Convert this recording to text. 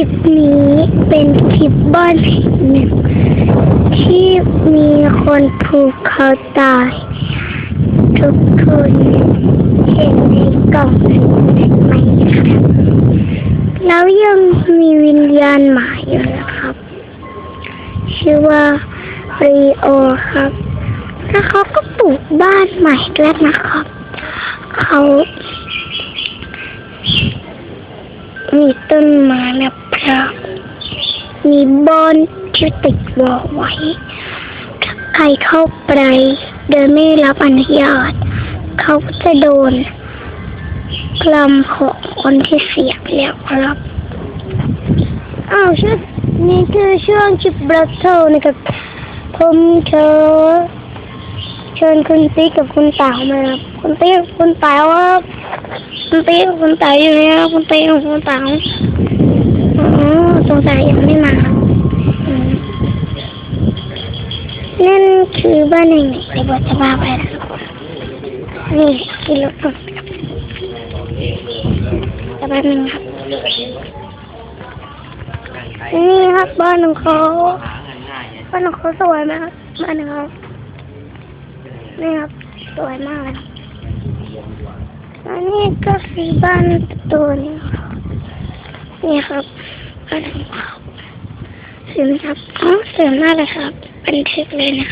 ลิปนี้เป็นคลิปบ้านหนึ่งที่มีคนผูกเขาตาย ทุกคนเห็นในกล่องไหมครับแล้วยังมีวิญญาณหมาอยู่นะครับ ชื่อว่ารีโอครับ แล้วเขาก็ปลูกบ้านใหม่แล้วนะครับ เขามีต้นไม้มะ พร้ามีบอนที่ติดวอลไว้ถ้าใครเข้าไปโดยไม่รับอนุญาต เขาจะโดนกลัมของคนที่เสียบแล้วครับ อ้าวชุดนี่คือช่วงชิปบรัสโซนะครับ ผมเชิญเชิญคุณติ๊กกับคุณเต๋ามาครับคุณติ๊กคุณเต๋าครับคุณติ๊กคุณเต๋าอยู่ไหนครับคุณติ๊กคุณเต๋าอ๋อ สงสัยยังไม่มานั่นคือบ้านแห่งไหนเดี๋ยวบอกจะพาไปนะนี่กินรถก่อนครับจะแป๊บนึงครับ นี่ครับบ้านของเขาบ้านของเขาสวยมครับบ้านของเขานี่ครับสวยมากเลยอันนี้ก็คือบ้านตัวนี้นี่ครับ ก็ถึงเขาสวยงครับอ๋อสวยมากเลยครับ บันทึกเลยนะ